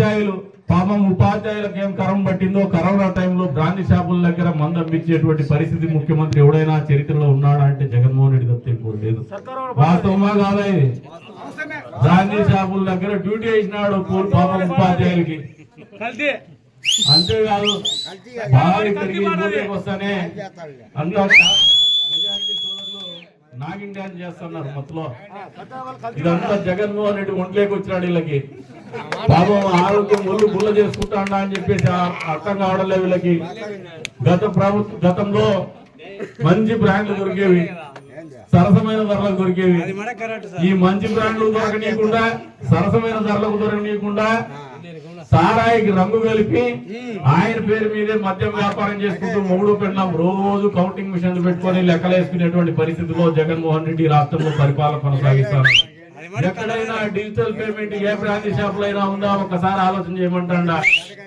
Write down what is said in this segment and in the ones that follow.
ఉపాధ్యాయులు పాపం ఉపాధ్యాయులకు ఏం కరం పట్టిందో కరోనా టైంలో బ్రాంతి షాపుల దగ్గర మందు అమ్మించేటువంటి పరిస్థితి ముఖ్యమంత్రి ఎవడైనా చరిత్రలో ఉన్నాడా అంటే జగన్మోహన్ రెడ్డి తప్పితే ఇంకోటి లేదు. వాస్తవమా కాదా బ్రాంతి షాపుల దగ్గర డ్యూటీ వేసినాడు పాపం ఉపాధ్యాయులకి. అంతేకాదు బాగా ఇక్కడికి డ్యూటీకి వస్తానే అంతా నాగిన్ డ్యాన్స్ చేస్తున్నారు మొత్తంలో. ఇదంతా జగన్మోహన్ రెడ్డి ఒంట్లోకి వచ్చినాడు వీళ్ళకి. పాపం ఆరోగ్యం ఒళ్ళు గుల్ల చేసుకుంటాడా అని చెప్పేసి అర్థం కావడం లేదు వీళ్ళకి. గత ప్రభుత్వ గతంలో మంచి బ్రాండ్లు దొరికేవి. సరసమైన ధరలకు దొరికేవి. ఈ మంచి బ్రాండ్లు దొరకనీయకుండా సరసమైన ధరలకు దొరకనీయకుండా సారాయికి రంగు కలిపి ఆయన పేరు మీదే మద్యం వ్యాపారం చేసుకుంటూ మూడు పెళ్ళం రోజు కౌంటింగ్ మిషన్లు పెట్టుకొని లెక్కలేసుకునేటువంటి పరిస్థితిలో జగన్మోహన్ రెడ్డి రాష్ట్రంలో పరిపాలన కొనసాగిస్తారు ఎక్కడైనా డిజిటల్ పేమెంట్ ఏ బ్రాంతి షాపులో అయినా ఉందా? ఒకసారి ఆలోచన చేయమంటాడా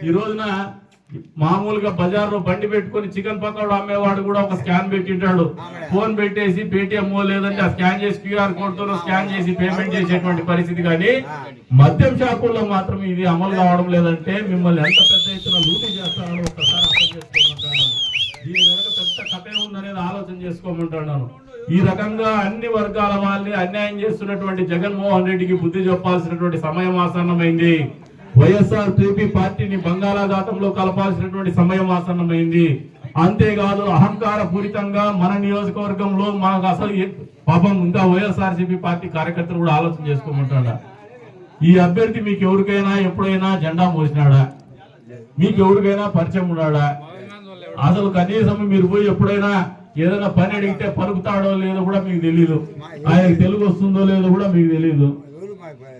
ఈ రోజున మామూలుగా బజార్లో బండి పెట్టుకొని చికెన్ పకోడా అమ్మేవాడు కూడా ఒక స్కాన్ పెట్టింటాడు. ఫోన్ పెట్టేసి పేటిఎం లేదంటే ఆ స్కాన్ చేసి క్యూఆర్ కోడ్తో స్కాన్ చేసి పేమెంట్ చేసేటువంటి పరిస్థితి కానీ మద్యం షాపుల్లో మాత్రం ఇది అమలు కావడం లేదంటే మిమ్మల్ని ఎంత పెద్ద ఎత్తున లూటీ చేస్తారో ఒక్కసారి అర్థం చేసుకోమంటాను దీని వెనక పెద్ద కథే ఉందనేది ఆలోచన చేసుకోమంటున్నాను. ఈ రకంగా అన్ని వర్గాల వాళ్ళని అన్యాయం చేస్తున్నటువంటి జగన్మోహన్ రెడ్డికి బుద్ధి చెప్పాల్సినటువంటి సమయం ఆసన్నమైంది. వైఎస్ఆర్ టీపీ పార్టీని బంగాళాఘాతంలో కలపాల్సినటువంటి సమయం ఆసన్నమైంది. అంతేకాదు అహంకార పూరితంగా మన నియోజకవర్గంలో మనకు అసలు పాపం ఇంకా వైఎస్ఆర్ పార్టీ కార్యకర్తలు కూడా ఆలోచన చేసుకోమంటాడా? ఈ అభ్యర్థి మీకు ఎవరికైనా ఎప్పుడైనా జెండా మోసినాడా? మీకు ఎవరికైనా పరిచయం ఉన్నాడా? అసలు కనీసం మీరు పోయి ఎప్పుడైనా ఏదైనా పని అడిగితే పలుకుతాడో లేదో కూడా మీకు తెలియదు ఆయనకు తెలుగు వస్తుందో లేదో కూడా మీకు తెలియదు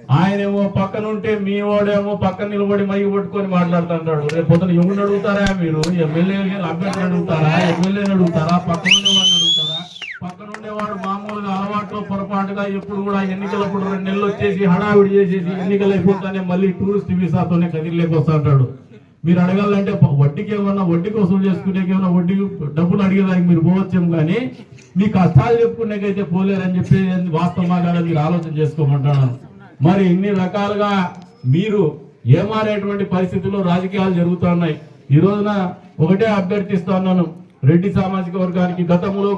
ఆయనేమో పక్కన ఉంటే మీ వాడేమో పక్కన నిలబడి మై పట్టుకొని మాట్లాడుతుంటాడు. రేపు పొద్దున ఎవరిని అడుగుతారా మీరు? ఎమ్మెల్యే అభ్యర్థులు అడుగుతారా? ఎమ్మెల్యేని అడుగుతారా? పక్కన ఉండేవాడిని అడుగుతారా? పక్కన ఉండేవాడు మామూలుగా అలవాట్లో పొరపాటుగా ఎప్పుడు కూడా ఎన్నికలప్పుడు రెండు నెలలు వచ్చేసి హడావిడి చేసేసి ఎన్నికలు అయిపోతానే మళ్ళీ టూరిస్ట్ వీసాతోనే కదిలేకి వస్తుంటాడు మీరు అడగాలంటే వడ్డీకి ఏమన్నా వడ్డీకి వసూలు చేసుకునేకి ఏమన్నా వడ్డీ డబ్బులు అడిగేదానికి మీరు పోవచ్చేమో కానీ మీ కష్టాలు చెప్పుకునేకైతే పోలేరని చెప్పి వాస్తవమా కాదా మీరు ఆలోచన చేసుకోమంటాను మరి ఇన్ని రకాలుగా మీరు ఏమారేటువంటి పరిస్థితుల్లో రాజకీయాలు జరుగుతున్నాయి ఈ రోజున ఒకటే అభ్యర్థిస్తున్నాను రెడ్డి సామాజిక వర్గానికి గతంలో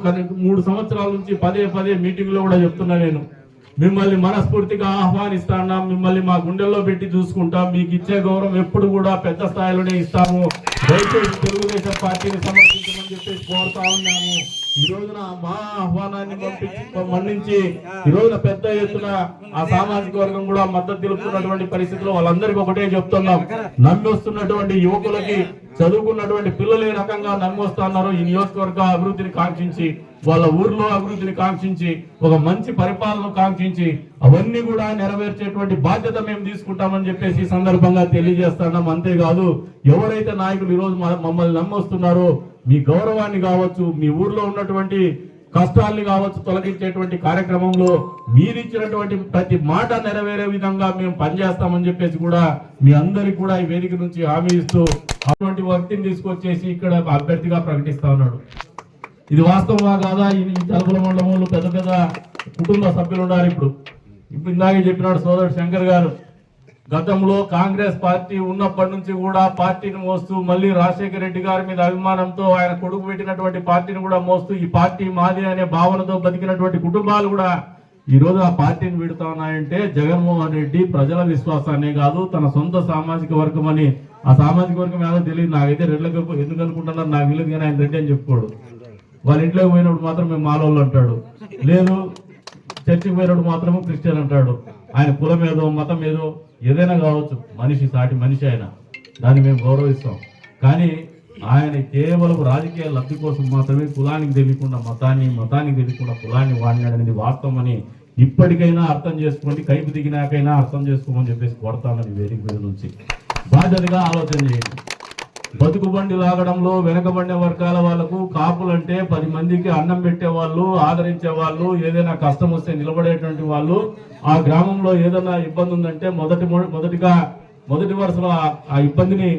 మూడు సంవత్సరాల నుంచి పదే పదే మీటింగ్లో కూడా చెప్తున్నా నేను. మిమ్మల్ని మనస్ఫూర్తిగా ఆహ్వానిస్తాం మిమ్మల్ని మా గుండెల్లో పెట్టి చూసుకుంటాం మీకు ఇచ్చే గౌరవం ఎప్పుడు కూడా పెద్ద స్థాయిలోనే ఇస్తాము. దయచేసి తెలుగుదేశం పార్టీని సమర్థించమని చెప్పేసి కోరుతా ఉన్నాము. ఈ రోజున మా ఆహ్వానాన్ని పంపించి మన్నించి ఈ రోజున పెద్ద ఎత్తున ఆ సామాజిక వర్గం కూడా మద్దతు తెలుపుతున్నటువంటి పరిస్థితిలో వాళ్ళందరికీ ఒకటే చెప్తున్నాం. నమ్మి వస్తున్నటువంటి యువకులకి చదువుకున్నటువంటి పిల్లలు ఏ రకంగా నమ్మొస్తున్నారు ఈ నియోజకవర్గ అభివృద్ధిని కాంక్షించి వాళ్ళ ఊర్లో అభివృద్ధిని కాంక్షించి ఒక మంచి పరిపాలన కాంక్షించి అవన్నీ కూడా నెరవేర్చేటువంటి బాధ్యత మేము తీసుకుంటామని చెప్పేసి సందర్భంగా తెలియజేస్తున్నాం అంతేకాదు ఎవరైతే నాయకులు ఈ రోజు మ- మమ్మల్ని నమ్మొస్తున్నారో మీ గౌరవాన్ని కావచ్చు మీ ఊర్లో ఉన్నటువంటి కష్టాల్ని కావచ్చు తొలగించేటువంటి కార్యక్రమంలో మీరిచ్చినటువంటి ప్రతి మాట నెరవేరే విధంగా మేము పనిచేస్తామని చెప్పేసి కూడా మీ అందరికి కూడా ఈ వేదిక నుంచి హామీ ఇస్తూ అటువంటి వ్యక్తిని తీసుకొచ్చేసి ఇక్కడ అభ్యర్థిగా ప్రకటిస్తా ఉన్నాడు. ఇది వాస్తవమా కాదా? ఈ ఈ తలుపుల మండలంలో పెద్ద పెద్ద కుటుంబ సభ్యులు ఉన్నారు ఇప్పుడు. ఇప్పుడు ఇందాకే చెప్పినాడు సోదరుడు శంకర్ గారు. గతంలో కాంగ్రెస్ పార్టీ ఉన్నప్పటి నుంచి కూడా పార్టీని మోస్తూ మళ్ళీ రాజశేఖర రెడ్డి గారి మీద అభిమానంతో ఆయన కొడుకు పెట్టినటువంటి పార్టీని కూడా మోస్తూ ఈ పార్టీ మాది అనే భావనతో బతికినటువంటి కుటుంబాలు కూడా ఈరోజు ఆ పార్టీని విడుతా ఉన్నాయంటే జగన్మోహన్ రెడ్డి ప్రజల విశ్వాసాన్ని కాదు తన సొంత సామాజిక వర్గం అని ఆ సామాజిక వర్గం ఏదో తెలియదు. నాకైతే రెడ్లకు ఎందుకు అనుకుంటున్నారు? నాకు తెలియదు కానీ ఆయన రెడ్డి అని చెప్పుకోడు. వాళ్ళ ఇంట్లోకి పోయినప్పుడు మాత్రం మేము మాలోళ్ళు అంటాడు. లేదు చర్చికి పోయినప్పుడు మాత్రము క్రిస్టియన్ అంటాడు. ఆయన కులం ఏదో మతం ఏదో ఏదైనా కావచ్చు మనిషి సాటి మనిషి అయినా దాన్ని మేము గౌరవిస్తాం. కానీ ఆయన కేవలం రాజకీయ లబ్ధి కోసం మాత్రమే కులానికి తెలియకుండా మతాన్ని మతానికి తెలియకుండా కులాన్ని వాడినాడనేది వాస్తవం అని ఇప్పటికైనా అర్థం చేసుకోండి కైపు దిగినాకైనా అర్థం చేసుకోమని చెప్పేసి కొడతానని వేదిక మీద నుంచి బాధ్యతగా ఆలోచన చేయండి. బతుకు బండి లాగడంలో వెనకబడిన వర్గాల వాళ్ళకు కాపులంటే పది మందికి అన్నం పెట్టే వాళ్ళు ఆదరించే వాళ్ళు ఏదైనా కష్టం వస్తే నిలబడేటువంటి వాళ్ళు. ఆ గ్రామంలో ఏదైనా ఇబ్బంది ఉందంటే మొదటి మొదటిగా మొదటి వరుసలో ఆ- ఇబ్బందిని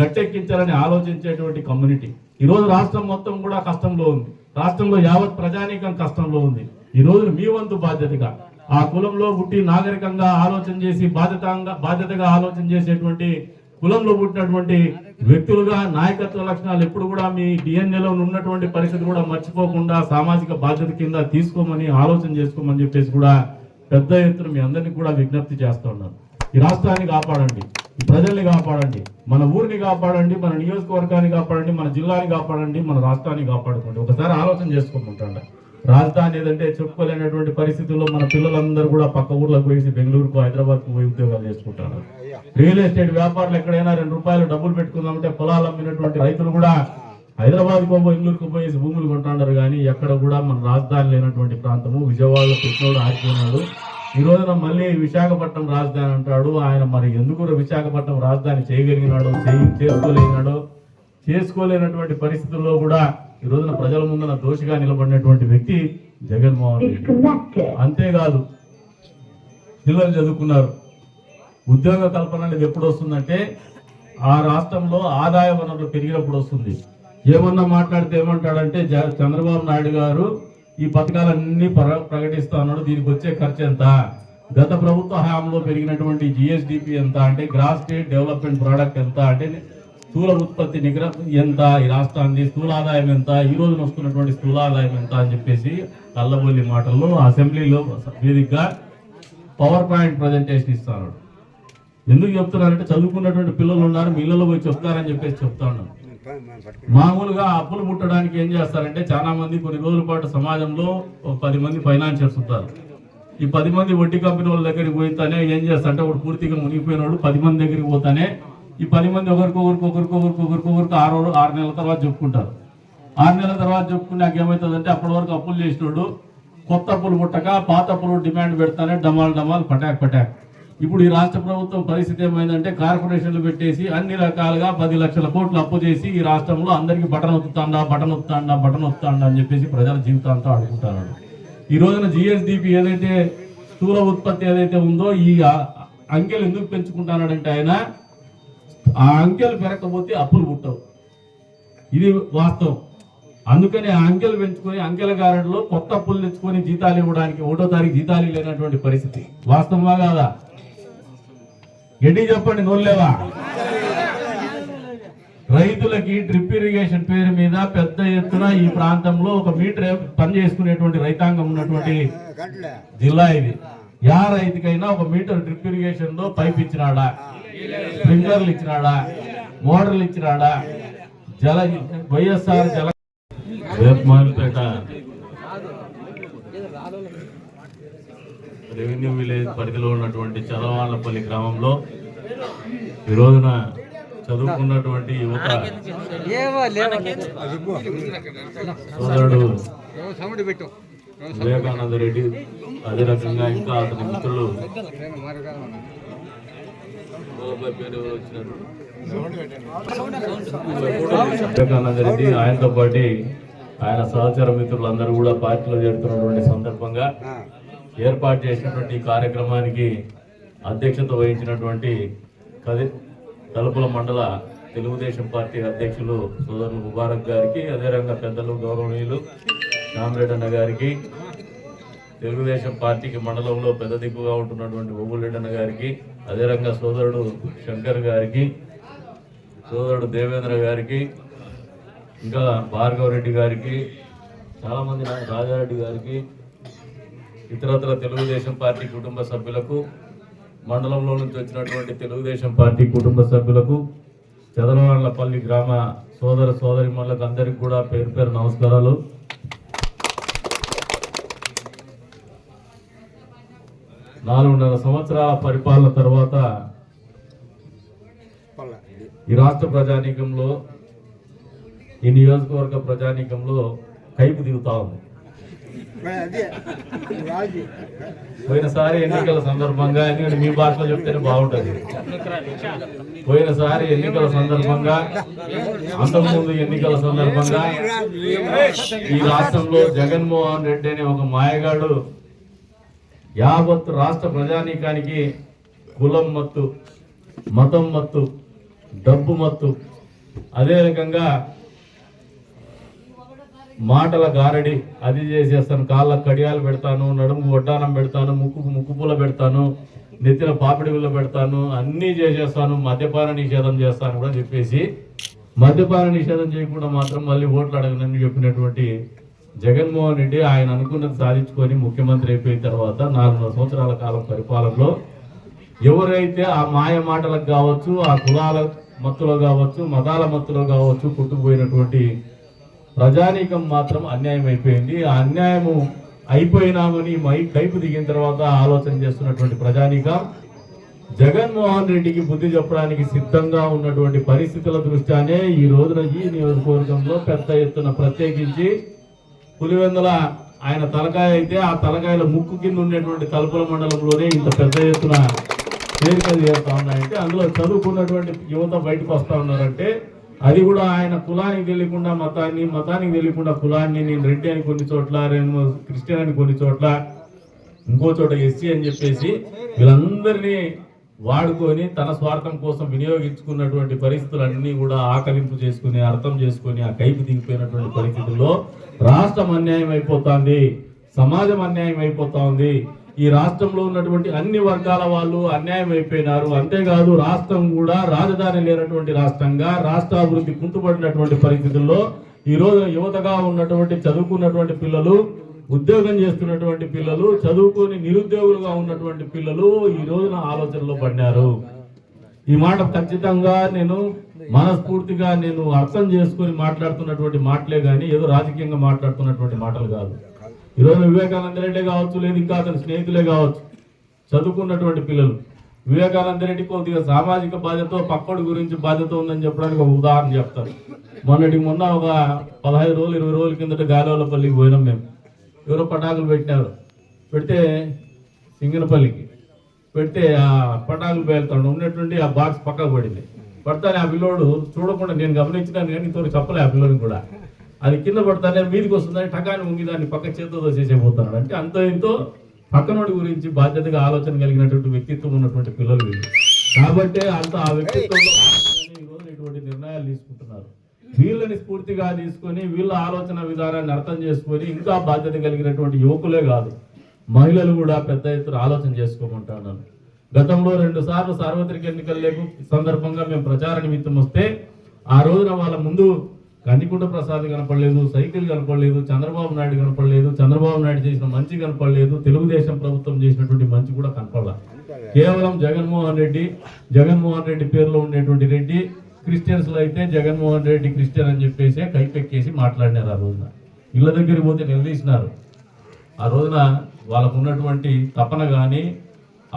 గట్టెక్కించాలని ఆలోచించేటువంటి కమ్యూనిటీ. ఈ రోజు రాష్ట్రం మొత్తం కూడా కష్టంలో ఉంది. రాష్ట్రంలో యావత్ ప్రజానీకం కష్టంలో ఉంది. ఈ రోజు మీ వంతు బాధ్యతగా ఆ కులంలో పుట్టి నాగరికంగా ఆలోచన చేసి బాధ్యతంగా బాధ్యతగా ఆలోచన చేసేటువంటి కులంలో పుట్టినటువంటి వ్యక్తులుగా నాయకత్వ లక్షణాలు ఎప్పుడు కూడా మీ డిఎన్ఏలో ఉన్నటువంటి పరిస్థితి కూడా మర్చిపోకుండా సామాజిక బాధ్యత కింద తీసుకోమని ఆలోచన చేసుకోమని చెప్పేసి కూడా పెద్ద ఎత్తున మీ అందరినీ కూడా విజ్ఞప్తి చేస్తూ ఉన్నాను. ఈ రాష్ట్రాన్ని కాపాడండి ఈ ప్రజల్ని కాపాడండి మన ఊరిని కాపాడండి మన నియోజకవర్గాన్ని కాపాడండి మన జిల్లాని కాపాడండి మన రాష్ట్రాన్ని కాపాడుకోండి. ఒకసారి ఆలోచన చేసుకోమంటాండ. రాజధాని ఏదంటే చెప్పుకోలేనటువంటి పరిస్థితుల్లో మన పిల్లలందరూ కూడా పక్క ఊర్లకు పోయి బెంగళూరుకు హైదరాబాద్కు పోయి ఉద్యోగాలు చేసుకుంటారు రియల్ ఎస్టేట్ వ్యాపారులు ఎక్కడైనా రెండు రూపాయలు డబ్బులు పెట్టుకుందామంటే పొలాలు అమ్మినటువంటి రైతులు కూడా హైదరాబాద్ కో బెంగళూరుకు పోయేసి భూములు కొంటాడారు కానీ ఎక్కడ కూడా మన రాజధాని లేనటువంటి ప్రాంతము విజయవాడలో పెట్టినోడు ఆగిపోయినాడు ఈ రోజున మళ్ళీ విశాఖపట్నం రాజధాని అంటాడు. ఆయన మరి ఎందుకు విశాఖపట్నం రాజధాని చేయగలిగినాడో చేయి చేసుకోలేనటువంటి పరిస్థితుల్లో కూడా ఈ రోజున ప్రజల ముందున దోషిగా నిలబడినటువంటి వ్యక్తి జగన్మోహన్ రెడ్డి. అంతేకాదు పిల్లలు చదువుకున్నారు. ఉద్యోగ కల్పన అనేది ఎప్పుడు వస్తుందంటే ఆ రాష్ట్రంలో ఆదాయ వనరులు పెరిగినప్పుడు వస్తుంది. ఏమన్నా మాట్లాడితే ఏమంటాడంటే జ- చంద్రబాబు నాయుడు గారు ఈ పథకాలన్నీ ప్ర- ప్రకటిస్తా ఉన్నాడు దీనికి వచ్చే ఖర్చు ఎంత? గత ప్రభుత్వ హయాంలో పెరిగినటువంటి జిఎస్డిపి ఎంత అంటే గ్రాస్ స్టేట్ డెవలప్మెంట్ ప్రోడక్ట్ ఎంత అంటే స్థూల ఉత్పత్తి నిగ్ర ఎంత? ఈ రాష్ట్రానికి స్థూల ఆదాయం ఎంత? ఈ రోజున వస్తున్నటువంటి స్థూల ఆదాయం ఎంత అని చెప్పేసి కల్లబొల్లి మాటల్లో అసెంబ్లీలో వేదికగా పవర్ పాయింట్ ప్రజెంటేషన్ ఇస్తాను ఎందుకు చెప్తున్నారంటే చదువుకున్నటువంటి పిల్లలు ఉన్నారు మీ ఇళ్ళలో పోయి చెప్తారని చెప్పేసి చెప్తా ఉన్నాను. మామూలుగా అప్పులు పుట్టడానికి ఏం చేస్తారంటే చాలా మంది కొన్ని రోజుల పాటు సమాజంలో ఒక పది మంది ఫైనాన్షియర్స్ ఉంటారు. ఈ పది మంది వడ్డీ కంపెనీ వాళ్ళ దగ్గరికి పోయితేనే ఏం చేస్తారంటే ఒకడు పూర్తిగా మునిగిపోయినాడు పది మంది దగ్గరికి పోతానే ఈ పది మంది ఒకరికొకరికి ఒకరికొకరికి ఒకరికొకరికి ఆరు ఆరు నెలల తర్వాత చెప్పుకుంటారు. ఆరు నెలల తర్వాత చెప్పుకున్నాక ఏమవుతుందంటే అప్పటి వరకు అప్పులు చేసినోడు కొత్త అప్పులు పుట్టక పాత అప్పులు డిమాండ్ పెడతానే డమాల్ డమాల్ పటాక్ పటాక్. ఇప్పుడు ఈ రాష్ట్ర ప్రభుత్వం పరిస్థితి ఏమైందంటే కార్పొరేషన్లు పెట్టేసి అన్ని రకాలుగా పది లక్షల కోట్లు అప్పు చేసి ఈ రాష్ట్రంలో అందరికీ బటన్ ఒత్తుతాండా బటన్ ఒత్తుతాండా బటన్ ఒత్తుతాండా అని చెప్పేసి ప్రజల జీవితాంతో ఆడుకుంటారు. ఈ రోజున జిఎస్డిపి ఏదైతే స్థూల ఉత్పత్తి ఏదైతే ఉందో ఈ అంకెలు ఎందుకు పెంచుకుంటానంటే ఆయన ఆ అంకెలు పెరగకపోతే అప్పులు పుట్టవు. ఇది వాస్తవం. అందుకని ఆ అంకెలు పెంచుకొని అంకెల గారెడలో కొత్త అప్పులు తెచ్చుకొని జీతాలు ఇవ్వడానికి ఒకటో తారీఖు జీతాలు లేనటువంటి పరిస్థితి. వాస్తవమా కాదా? గడ్డి చెప్పండి నోళ్ళేవా రైతులకి డ్రిప్ ఇరిగేషన్ పేరు మీద పెద్ద ఎత్తున ఈ ప్రాంతంలో ఒక మీటర్ పని చేసుకునేటువంటి రైతాంగం ఉన్నటువంటి జిల్లా ఇది. యా రైతుకైనా ఒక మీటర్ డ్రిప్ ఇరిగేషన్లో పైప్ ఇచ్చినాడా? స్ప్రింక్లర్లు ఇచ్చినాడా? మోటార్లు ఇచ్చినాడా? జల వైఎస్ఆర్ జల వేపమాలపేట రెవెన్యూ విలేజ్ పరిధిలో ఉన్నటువంటి చదవాళ్ళపల్లి గ్రామంలో ఈ రోజున చదువుకున్నటువంటి యువత సోదరుడు వివేకానంద రెడ్డి అదే రకంగా ఇంకా అతని మిత్రులు. వివేకానంద రెడ్డి ఆయనతో పాటు ఆయన సహచర మిత్రులందరూ కూడా పార్టీలో చేరుతున్నటువంటి సందర్భంగా ఏర్పాటు చేసినటువంటి కార్యక్రమానికి అధ్యక్షత వహించినటువంటి కది తలుపుల మండల తెలుగుదేశం పార్టీ అధ్యక్షులు సోదరులు ముబారక్ గారికి అదే పెద్దలు గౌరవనీయులు రామరెడ్డన్న గారికి తెలుగుదేశం పార్టీకి మండలంలో పెద్ద దిక్కుగా ఉంటున్నటువంటి ఓబులరెడ్డి గారికి అదే సోదరుడు శంకర్ గారికి సోదరుడు దేవేంద్ర గారికి ఇంకా భార్గవరెడ్డి గారికి చాలామంది రాజారెడ్డి గారికి ఇతరత్ర తెలుగుదేశం పార్టీ కుటుంబ సభ్యులకు మండలంలో నుంచి వచ్చినటువంటి తెలుగుదేశం పార్టీ కుటుంబ సభ్యులకు చదలవాళ్ళపల్లి గ్రామ సోదర సోదరిమణులకు అందరికీ కూడా పేరు పేరు నమస్కారాలు. నాలుగున్నర సంవత్సరాల పరిపాలన తర్వాత ఈ రాష్ట్ర ప్రజానీకంలో ఈ నియోజకవర్గ ప్రజానీకంలో కైపు దిగుతా ఉంది. పోయినసారి ఎన్నికల సందర్భంగా ఎందుకంటే మీ భాషలో చెప్తేనే బాగుంటుంది. పోయినసారి ఎన్నికల సందర్భంగా అంతకుముందు ఎన్నికల సందర్భంగా ఈ రాష్ట్రంలో జగన్మోహన్ రెడ్డి అనే ఒక మాయగాడు యావత్ రాష్ట్ర ప్రజానీకానికి కులం మత్తు మతం మత్తు డబ్బు మత్తు అదే రకంగా మాటల గారడి అది చేసేస్తాను కాళ్ళకు కడియాలు పెడతాను నడుము వడ్డానం పెడతాను ముక్కుకు ముక్కు పూల పెడతాను నెత్తిన పాపిడి బిళ్ళ పెడతాను అన్నీ చేసేస్తాను మద్యపాన నిషేధం చేస్తాను కూడా చెప్పేసి మద్యపాన నిషేధం చేయకుండా మాత్రం మళ్ళీ ఓట్లు అడగనని చెప్పినటువంటి జగన్మోహన్ రెడ్డి ఆయన అనుకున్నది సాధించుకొని ముఖ్యమంత్రి అయిపోయిన తర్వాత నాలుగున్నర సంవత్సరాల కాలం పరిపాలనలో ఎవరైతే ఆ మాయ మాటలకు కావచ్చు ఆ కులాల మత్తులో కావచ్చు మతాల మత్తులో కావచ్చు కొట్టుకుపోయినటువంటి ప్రజానీకం మాత్రం అన్యాయం అయిపోయింది. ఆ అన్యాయము అయిపోయినామని మై కైపు దిగిన తర్వాత ఆలోచన చేస్తున్నటువంటి ప్రజానీకం జగన్మోహన్ రెడ్డికి బుద్ధి చెప్పడానికి సిద్ధంగా ఉన్నటువంటి పరిస్థితుల దృష్ట్యానే ఈ రోజున ఈ నియోజకవర్గంలో పెద్ద ఎత్తున ప్రత్యేకించి పులివెందుల ఆయన తలకాయ అయితే ఆ తలకాయల ముక్కు కింద ఉండేటువంటి తలుపుల మండలంలోనే ఇంత పెద్ద ఎత్తున చేరికలు చేస్తా ఉన్నాయంటే అందులో చదువుకున్నటువంటి యువత బయటకు వస్తూ ఉన్నారంటే అది కూడా ఆయన కులానికి తెలియకుండా మతాన్ని మతానికి తెలియకుండా కులాన్ని నేను రెడ్డి అని కొన్ని చోట్ల నేను క్రిస్టియన్ అని కొన్ని చోట్ల ఇంకో చోట ఎస్సీ అని చెప్పేసి వీళ్ళందరినీ వాడుకొని తన స్వార్థం కోసం వినియోగించుకున్నటువంటి పరిస్థితులన్నీ కూడా ఆకలింపు చేసుకుని అర్థం చేసుకొని ఆ కైపు దిగిపోయినటువంటి పరిస్థితుల్లో రాష్ట్రం అన్యాయం అయిపోతుంది సమాజం అన్యాయం అయిపోతా ఉంది ఈ రాష్ట్రంలో ఉన్నటువంటి అన్ని వర్గాల వాళ్ళు అన్యాయం అయిపోయినారు. అంతేకాదు రాష్ట్రం కూడా రాజధాని లేనటువంటి రాష్ట్రంగా రాష్ట్ర అభివృద్ధి కుంటుపడినటువంటి పరిస్థితుల్లో ఈ రోజు యువతగా ఉన్నటువంటి చదువుకున్నటువంటి పిల్లలు ఉద్యోగం చేస్తున్నటువంటి పిల్లలు చదువుకొని నిరుద్యోగులుగా ఉన్నటువంటి పిల్లలు ఈ రోజున ఆలోచనలో పడినారు. ఈ మాట ఖచ్చితంగా నేను మనస్ఫూర్తిగా నేను అర్థం చేసుకొని మాట్లాడుతున్నటువంటి మాటలే కానీ ఏదో రాజకీయంగా మాట్లాడుతున్నటువంటి మాటలు కాదు. ఈరోజు వివేకానంద రెడ్డి కావచ్చు లేదు ఇంకా అతని స్నేహితులే కావచ్చు చదువుకున్నటువంటి పిల్లలు. వివేకానంద రెడ్డి కొద్దిగా సామాజిక బాధ్యత పక్కడి గురించి బాధ్యత ఉందని చెప్పడానికి ఒక ఉదాహరణ చెప్తారు మొన్నటికి మొన్న ఒక పదహైదు రోజులు ఇరవై రోజుల కిందట గాలివలపల్లికి పోయినాం మేము. ఎవరో పటాకులు పెట్టినారు. పెడితే సింగనపల్లికి. పెడితే ఆ పటాకులు పేలుతాడు. ఉన్నటువంటి ఆ బాక్స్ పక్కకు పడింది. పడతానే ఆ పిల్లోడు చూడకుండా నేను గమనించినాను కానీ ఇంతవరకు చెప్పలే ఆ పిల్లోని కూడా. అది కింద పడతానే మీదికి వస్తుందని టకాని ఉంగి దాన్ని పక్క చేతితో చేసేపోతున్నాడు. అంటే అంత ఇంతో పక్కనోడి గురించి బాధ్యతగా ఆలోచన కలిగినటువంటి వ్యక్తిత్వం ఉన్నటువంటి పిల్లలు వీళ్ళు. కాబట్టి అంత ఆ వ్యక్తిత్వంలో ఇటువంటి నిర్ణయాలు తీసుకుంటున్నారు. వీళ్ళని స్ఫూర్తిగా తీసుకొని వీళ్ళ ఆలోచన విధానాన్ని అర్థం చేసుకొని ఇంకా బాధ్యత కలిగినటువంటి యువకులే కాదు మహిళలు కూడా పెద్ద ఎత్తున ఆలోచన చేసుకోమంటాను గతంలో రెండు సార్లు సార్వత్రిక ఎన్నికల లేకు సందర్భంగా మేము ప్రచార నిమిత్తం వస్తే ఆ రోజున వాళ్ళ ముందు కందికుంట ప్రసాద్ కనపడలేదు సైకిల్ కనపడలేదు చంద్రబాబు నాయుడు కనపడలేదు చంద్రబాబు నాయుడు చేసిన మంచి కనపడలేదు తెలుగుదేశం ప్రభుత్వం చేసినటువంటి మంచి కూడా కనపడలా. కేవలం జగన్మోహన్ రెడ్డి జగన్మోహన్ రెడ్డి పేరులో ఉండేటువంటి రెడ్డి క్రిస్టియన్స్లో అయితే జగన్మోహన్ రెడ్డి క్రిస్టియన్ అని చెప్పేసి కైపెక్కేసి మాట్లాడినారు ఆ రోజున. ఇళ్ళ దగ్గరికి పోతే నిలదీసినారు. ఆ రోజున వాళ్ళకు ఉన్నటువంటి తపన కానీ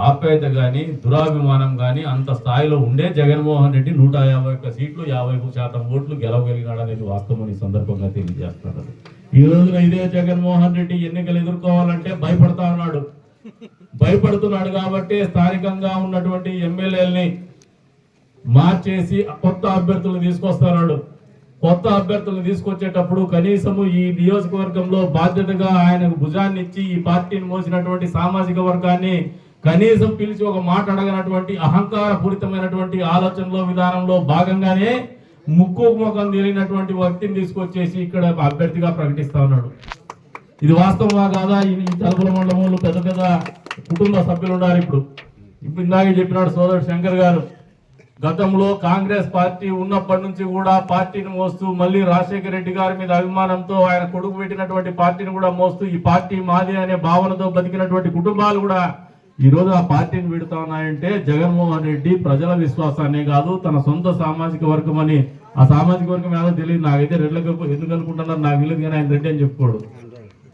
ఆప్యాయత కానీ దురాభిమానం కానీ అంత స్థాయిలో ఉండే జగన్మోహన్ రెడ్డి నూట యాభై ఒక్క సీట్లు యాభై శాతం ఓట్లు గెలవగలిగినాడు వాస్తవం ఈ సందర్భంగా తెలియజేస్తున్నారు. ఈ రోజున ఇదే జగన్మోహన్ రెడ్డి ఎన్నికలు ఎదుర్కోవాలంటే భయపడతా ఉన్నాడు. భయపడుతున్నాడు కాబట్టి స్థానికంగా ఉన్నటువంటి ఎమ్మెల్యేలని మార్చేసి కొత్త అభ్యర్థులను తీసుకొస్తున్నాడు. కొత్త అభ్యర్థులను తీసుకొచ్చేటప్పుడు కనీసము ఈ నియోజకవర్గంలో బాధ్యతగా ఆయనకు భుజాన్ని ఇచ్చి ఈ పార్టీని మోసినటువంటి సామాజిక వర్గాన్ని కనీసం పిలిచి ఒక మాట అడగనటువంటి అహంకార పూరితమైనటువంటి ఆలోచనలో విధానంలో భాగంగానే ముక్కు ముఖం తెలియనటువంటి వ్యక్తిని తీసుకొచ్చేసి ఇక్కడ అభ్యర్థిగా ప్రకటిస్తా ఉన్నాడు. ఇది వాస్తవమా కాదా? ఈ తలుపుల మండలంలో పెద్ద పెద్ద కుటుంబ సభ్యులు ఉన్నారు ఇప్పుడు. ఇప్పుడు ఇందాక చెప్పినాడు సోదరుడు శంకర్ గారు. గతంలో కాంగ్రెస్ పార్టీ ఉన్నప్పటి నుంచి కూడా పార్టీని మోస్తూ మళ్ళీ రాజశేఖర రెడ్డి గారి మీద అభిమానంతో ఆయన కొడుకు పెట్టినటువంటి పార్టీని కూడా మోస్తూ ఈ పార్టీ మాది అనే భావనతో బతికినటువంటి కుటుంబాలు కూడా ఈరోజు ఆ పార్టీని విడుతా ఉన్నాయంటే జగన్మోహన్ రెడ్డి ప్రజల విశ్వాసాన్ని కాదు తన సొంత సామాజిక వర్గం అని. ఆ సామాజిక వర్గం ఏదో తెలియదు. నాకైతే రెడ్లకు ఎందుకు అనుకుంటున్నారు? నాకు తెలియదు కానీ ఆయన రెడ్డి అని చెప్పుకోడు.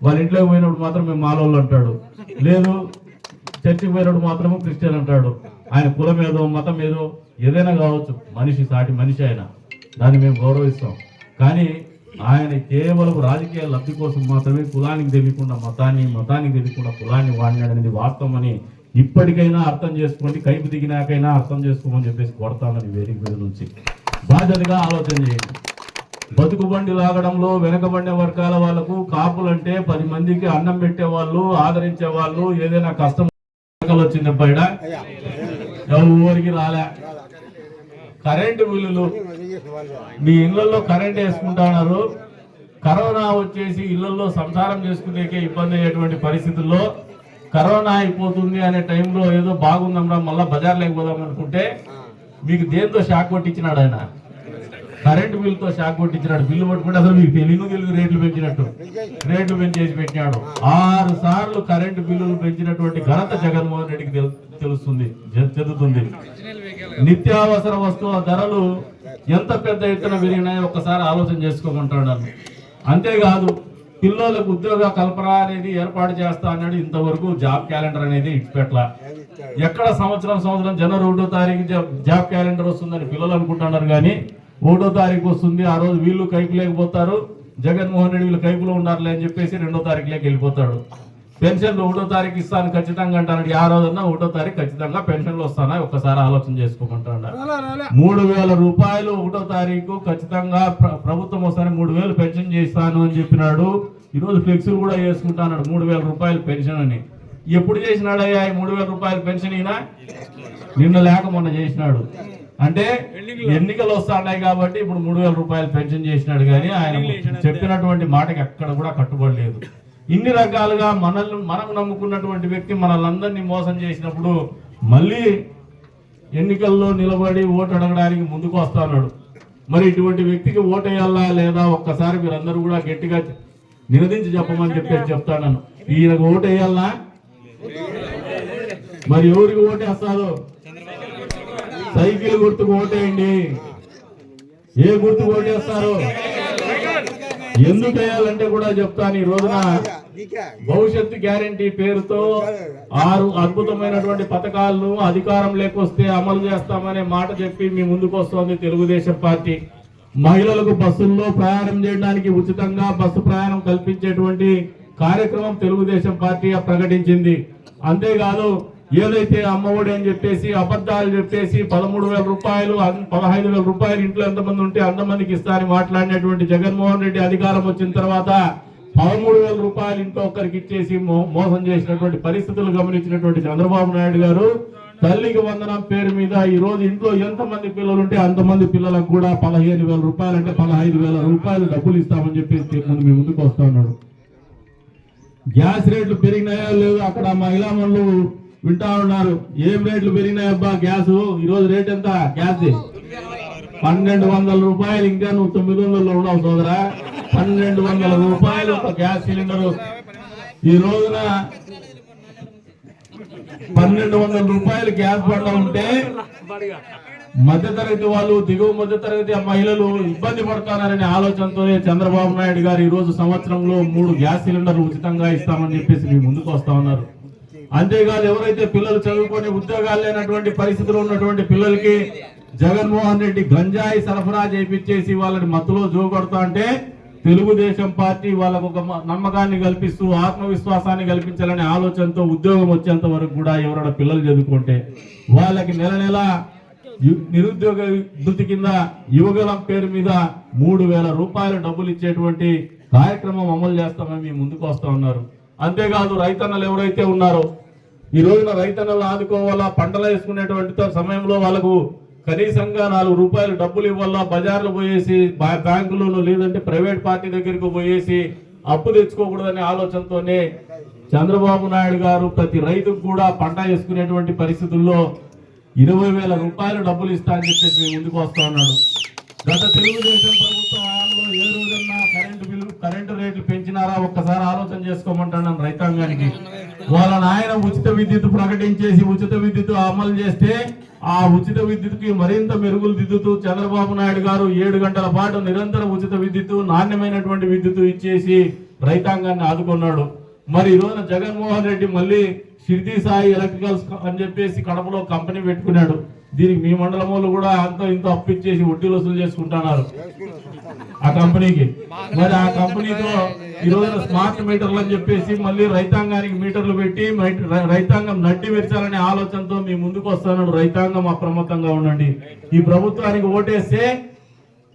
వాళ్ళ ఇంట్లోకి పోయినప్పుడు మాత్రం మేము మాలోళ్ళు అంటాడు. లేదు చర్చికి పోయినప్పుడు మాత్రం క్రిస్టియన్ అంటాడు. ఆయన కులం ఏదో మతం ఏదో ఏదైనా కావచ్చు. మనిషి సాటి మనిషి ఆయన. దాన్ని మేము గౌరవిస్తాం. కానీ ఆయన కేవలం రాజకీయ లబ్ధి కోసం మాత్రమే కులానికి తెలియకుండా మతాన్ని మతానికి తెలియకుండా కులాన్ని వాడినాడనేది వాస్తవం అని ఇప్పటికైనా అర్థం చేసుకోండి కైపు దిగినాకైనా అర్థం చేసుకోమని చెప్పేసి కొడతానని వేదిక మీద నుంచి. బాధ్యతగా ఆలోచన చేయండి. బతుకు బండి లాగడంలో వెనకబడిన వర్గాల వాళ్ళకు కాపులంటే పది మందికి అన్నం పెట్టే వాళ్ళు ఆదరించే వాళ్ళు ఏదైనా కష్టం వచ్చింది బయట ఎవరికి రాలే. కరెంటు బిల్లులు. మీ ఇళ్ళలో కరెంట్ వేసుకుంటున్నారు. కరోనా వచ్చేసి ఇళ్ళలో సంసారం చేసుకునేకే ఇబ్బంది అయ్యేటువంటి పరిస్థితుల్లో కరోనా అయిపోతుంది అనే టైంలో ఏదో బాగుందమ్మా మళ్ళీ బజార్ లేకపోదాం అనుకుంటే మీకు దేంతో షాక్ కొట్టించినాడు ఆయన? కరెంట్ బిల్లుతో షాక్ కొట్టించినాడు. బిల్లు పట్టుకుంటే అసలు మీకు తెలుగు తెలుగు రేట్లు పెంచినట్టు. రేట్లు పెంచేసి పెట్టినాడు. ఆరు సార్లు కరెంటు బిల్లులు పెంచినటువంటి ఘనత జగన్మోహన్ రెడ్డికి తెలు- తెలుస్తుంది చెందుతుంది నిత్యావసర వస్తువుల ధరలు ఎంత పెద్ద ఎత్తున పెరిగినాయో ఒక్కసారి ఆలోచన చేసుకోమంటాడు అంతేకాదు పిల్లలకు ఉద్యోగ కల్పన అనేది ఏర్పాటు చేస్తా అన్నాడు. ఇంతవరకు జాబ్ క్యాలెండర్ అనేది ఇచ్చిపెట్ల ఎక్కడ సంవత్సరం సంవత్సరం జనవరి ఒకటో తారీఖు జాబ్ క్యాలెండర్ వస్తుందని పిల్లలు అనుకుంటున్నారు కానీ ఒకటో తారీఖు వస్తుంది ఆ రోజు వీళ్ళు కైపు లేకపోతారు జగన్మోహన్ రెడ్డి వీళ్ళు కైపులో ఉండాలి అని చెప్పేసి రెండో తారీఖులోకి వెళ్ళిపోతాడు. పెన్షన్లు ఒకటో తారీఖు ఇస్తాను ఖచ్చితంగా అంటాడు ఆ రోజున ఒకటో తారీఖు ఖచ్చితంగా పెన్షన్లు వస్తానా? ఒక్కసారి ఆలోచన చేసుకోమంటాడు మూడు వేల రూపాయలు ఒకటో తారీఖు ఖచ్చితంగా ప్ర- ప్రభుత్వం వస్తానే మూడు వేలు పెన్షన్ చేస్తాను అని చెప్పినాడు. ఈరోజు ఫ్లెక్సీలు కూడా వేసుకుంటాడు మూడు వేల రూపాయలు పెన్షన్ అని. ఎప్పుడు చేసినాడయ్యా ఈ మూడు వేల రూపాయల పెన్షన్ ఈయన? నిన్న లేక మొన్న చేసినాడు. అంటే ఎన్నికలు. వస్తున్నాయి కాబట్టి ఇప్పుడు మూడు వేల రూపాయలు పెన్షన్ చేసినాడు కానీ ఆయన చెప్పినటువంటి మాటకి ఎక్కడ కూడా కట్టుబడలేదు ఇన్ని రకాలుగా మనల్ని మనం నమ్ముకున్నటువంటి వ్యక్తి మనల్ందరినీ మోసం చేసినప్పుడు మళ్ళీ ఎన్నికల్లో నిలబడి ఓటు అడగడానికి ముందుకు వస్తున్నాడు. మరి ఇటువంటి వ్యక్తికి ఓటేయాలా వేయాలా లేదా? ఒక్కసారి మీరందరూ కూడా గట్టిగా నిలదించి చెప్పమని చెప్పేసి చెప్తాను ఈయనకు ఓటేయాలా? మరి ఎవరికి ఓటేస్తారు? సైకిల్ గుర్తుకు ఓటేయండి. ఏ గుర్తుకు ఓటేస్తారు? ఎందుకు వేయాలంటే కూడా చెప్తాను ఈ రోజున భవిష్యత్తు గ్యారంటీ పేరుతో ఆరు అద్భుతమైనటువంటి పథకాలను అధికారం లేకొస్తే అమలు చేస్తామనే మాట చెప్పి మీ ముందుకు వస్తోంది తెలుగుదేశం పార్టీ. మహిళలకు బస్సుల్లో ప్రయాణం చేయడానికి ఉచితంగా బస్సు ప్రయాణం కల్పించేటువంటి కార్యక్రమం తెలుగుదేశం పార్టీ ప్రకటించింది. అంతేకాదు ఏదైతే అమ్మఒడి అని చెప్పేసి అబద్ధాలు చెప్పేసి పదమూడు వేల రూపాయలు పదహైదు వేల రూపాయలు ఇంట్లో ఎంతమంది ఉంటే అంతమందికి ఇస్తారని మాట్లాడినటువంటి జగన్మోహన్ రెడ్డి అధికారం వచ్చిన తర్వాత పదమూడు వేల రూపాయలు ఇంట్లో ఒక్కరికి ఇచ్చేసి మో- మోసం చేసినటువంటి పరిస్థితులు గమనించినటువంటి చంద్రబాబు నాయుడు గారు తల్లికి వందనం పేరు మీద ఈ రోజు ఇంట్లో ఎంతమంది పిల్లలు ఉంటే అంతమంది పిల్లలకు కూడా పదిహేను వేల రూపాయలు అంటే పదహైదు వేల రూపాయలు డబ్బులు ఇస్తామని చెప్పేసి ముందు మీ ముందుకు వస్తా ఉన్నాడు. గ్యాస్ రేట్లు పెరిగినాయో లేదో అక్కడ మహిళా మనులు వింటా ఉన్నారు. ఏం రేట్లు పెరిగినాయబ్బా గ్యాస్? ఈ రోజు రేట్ ఎంత? గ్యాస్ పన్నెండు వందల రూపాయలు. ఇంకా నువ్వు తొమ్మిది వందల్లో ఉన్నావు సోదరా. పన్నెండు వందల రూపాయలు ఒక గ్యాస్ సిలిండర్. ఈ రోజున పన్నెండు వందల రూపాయలు గ్యాస్ పడతా ఉంటే మధ్యతరగతి వాళ్ళు దిగువ మధ్యతరగతి మహిళలు ఇబ్బంది పడుతున్నారనే ఆలోచనతోనే చంద్రబాబు నాయుడు గారు ఈ రోజు సంవత్సరంలో మూడు గ్యాస్ సిలిండర్లు ఉచితంగా ఇస్తామని చెప్పేసి మీ ముందుకు వస్తా ఉన్నారు. అంతేకాదు ఎవరైతే పిల్లలు చదువుకొని ఉద్యోగాలు లేనటువంటి పరిస్థితులు ఉన్నటువంటి పిల్లలకి జగన్మోహన్ రెడ్డి గంజాయి సరఫరా చేపించేసి వాళ్ళని మత్తులో జోగొడతా అంటే తెలుగుదేశం పార్టీ వాళ్ళకు ఒక మ- నమ్మకాన్ని కల్పిస్తూ ఆత్మవిశ్వాసాన్ని కల్పించాలనే ఆలోచనతో ఉద్యోగం వచ్చేంత వరకు కూడా ఎవరైనా పిల్లలు చదువుకుంటే వాళ్ళకి నెల నెల నిరుద్యోగ వృత్తి కింద యువగలం పేరు మీద మూడు వేల రూపాయలు డబ్బులు ఇచ్చేటువంటి కార్యక్రమం అమలు చేస్తామని మీ ముందుకు వస్తా ఉన్నారు. అంతేకాదు రైతన్నలు ఎవరైతే ఉన్నారో ఈ రోజున రైతన్నలు ఆదుకోవాలా? పంటలు వేసుకునేటువంటి సమయంలో వాళ్ళకు కనీసంగా నాలుగు రూపాయలు డబ్బులు ఇవ్వాలా? బజార్లు పోయేసి బా- లేదంటే ప్రైవేట్ పార్టీ దగ్గరికి పోయేసి అప్పు తెచ్చుకోకూడదనే ఆలోచనతోనే చంద్రబాబు నాయుడు గారు ప్రతి రైతుకు కూడా పంట వేసుకునేటువంటి పరిస్థితుల్లో ఇరవై వేల రూపాయలు డబ్బులు ఇస్తా అని చెప్పేసి ముందుకు వస్తా ఉన్నాడు. గత తెలుగుదేశం ప్రభుత్వం హయాంలో ఏ రోజన్నా కరెంటు బిల్లు కరెంటు రేట్లు పెంచి పెంచినారా ఒక్కసారి ఆలోచన చేసుకోమంటాను రైతాంగానికి. వాళ్ళ నాయన ఉచిత విద్యుత్ ప్రకటించేసి ఉచిత విద్యుత్ అమలు చేస్తే ఆ ఉచిత విద్యుత్కి మరింత మెరుగులు దిద్దుతూ చంద్రబాబు నాయుడు గారు ఏడు గంటల పాటు నిరంతరం ఉచిత విద్యుత్ నాణ్యమైనటువంటి విద్యుత్ ఇచ్చేసి రైతాంగాన్ని ఆదుకున్నాడు. మరి ఈ రోజున జగన్మోహన్ రెడ్డి మళ్ళీ షిర్దీ సాయి ఎలక్ట్రికల్స్ అని చెప్పేసి కడపలో కంపెనీ పెట్టుకున్నాడు. దీనికి మీ మండలంలో కూడా అంత ఇంత అప్పు ఇచ్చేసి వడ్డీలు వసూలు చేసుకుంటున్నారు. ఆ కంపెనీకి. మరి ఆ కంపెనీతో ఈ రోజున స్మార్ట్ మీటర్లు అని చెప్పేసి మళ్ళీ రైతాంగానికి మీటర్లు పెట్టి రైతాంగం నడ్డి విరచాలనే ఆలోచనతో మీ ముందుకు వస్తాను రైతాంగం అప్రమత్తంగా ఉండండి. ఈ ప్రభుత్వానికి ఓటేస్తే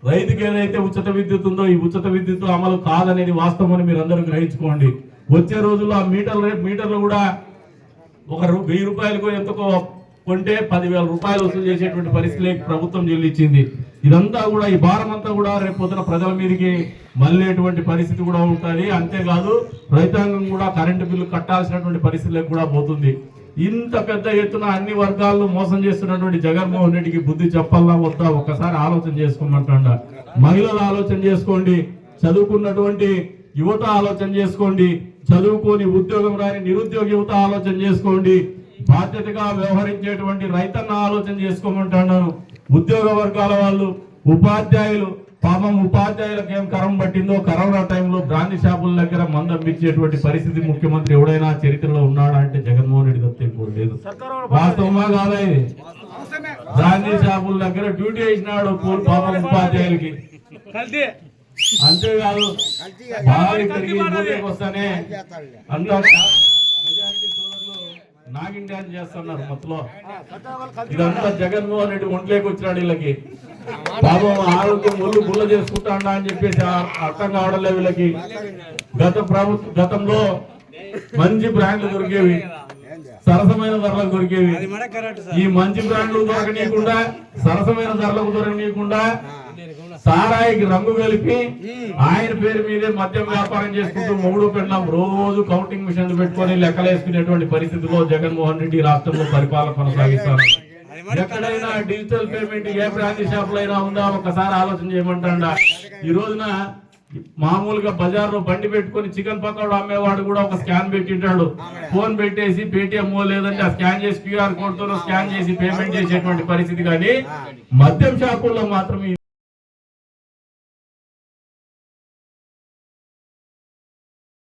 రైతుకి ఏదైతే ఉచిత విద్యుత్ ఉందో ఈ ఉచిత విద్యుత్ అమలు కాదనేది వాస్తవం మీరు అందరూ గ్రహించుకోండి. వచ్చే రోజుల్లో ఆ మీటర్లు మీటర్లు కూడా ఒక రూ- వెయ్యి రూపాయలకు ఎంతకో కొంటే పదివేల రూపాయలు వసూలు చేసేటువంటి పరిస్థితి ప్రభుత్వం చెల్లించింది ఇదంతా కూడా ఈ భారం అంతా కూడా రేపు పొద్దున ప్రజల మీదకి మళ్ళేటువంటి పరిస్థితి కూడా ఉంటుంది. అంతేకాదు రైతాంగం కూడా కరెంటు బిల్లు కట్టాల్సినటువంటి పరిస్థితులకు కూడా పోతుంది. ఇంత పెద్ద ఎత్తున అన్ని వర్గాలను మోసం చేస్తున్నటువంటి జగన్మోహన్ రెడ్డికి బుద్ధి చెప్పాలా వద్దా? ఒక్కసారి ఆలోచన చేసుకోమంటాడ. మహిళలు ఆలోచన చేసుకోండి చదువుకున్నటువంటి యువత ఆలోచన చేసుకోండి చదువుకొని ఉద్యోగం రాని నిరుద్యోగ యువత ఆలోచన చేసుకోండి బాధ్యతగా వ్యవహరించేటువంటి రైతన్న ఆలోచన చేసుకోమంటున్నాను ఉద్యోగ వర్గాల వాళ్ళు ఉపాధ్యాయులు పాపం ఉపాధ్యాయులకు ఏం కరం పట్టిందో కరోనా టైంలో బ్రాంతి షాపుల దగ్గర మందు అమ్మించేటువంటి పరిస్థితి ముఖ్యమంత్రి ఎవడైనా చరిత్రలో ఉన్నాడా అంటే జగన్మోహన్ రెడ్డి ఇంకోటి లేదు. వాస్తవమా కాదా ఇది? షాపుల దగ్గర డ్యూటీ వేసినాడు పాపం ఉపాధ్యాయులకి. అంతేకాదు బాగా ఇక్కడికి ఊళ్ళోకి వస్తానే సోదరులు నాగిండి అని చేస్తున్నారు మొత్తంలో. ఇదంతా జగన్మోహన్ రెడ్డి ఒంట్లోకి వచ్చినాడు వీళ్ళకి. పాపం ఆరోగ్యం ఒళ్ళు బుల్ల చేసుకుంటాడా అని చెప్పేసి అర్థం కావడం లేదు వీళ్ళకి. గత ప్రభుత్వ గతంలో మంచి బ్రాండ్లు దొరికేవి. సరసమైన ధరలకు దొరికేవి. ఈ మంచి బ్రాండ్లు దొరకనీయకుండా సరసమైన ధరలకు దొరకనీయకుండా సారాయికి రంగు కలిపి ఆయన పేరు మీదే మద్యం వ్యాపారం చేసుకుంటూ మొగుడు పెళ్ళాం రోజు కౌంటింగ్ మిషన్లు పెట్టుకొని లెక్కలేసుకునేటువంటి పరిస్థితిలో జగన్మోహన్ రెడ్డి రాష్ట్రంలో పరిపాలన కొనసాగిస్తారు ఎక్కడైనా డిజిటల్ పేమెంట్ ఏ బ్రాంతి షాప్ అయినా ఉందా? ఒకసారి ఆలోచన చేయమంటాడా? ఈ రోజున మామూలుగా బజార్లో బండి పెట్టుకొని చికెన్ పకోడా అమ్మేవాడు కూడా ఒక స్కాన్ పెట్టింటాడు. ఫోన్ పెట్టేసి పేటిఎం లేదంటే ఆ స్కాన్ చేసి క్యూఆర్ కోడ్తో స్కాన్ చేసి పేమెంట్ చేసేటువంటి పరిస్థితి కానీ మద్యం షాపుల్లో మాత్రం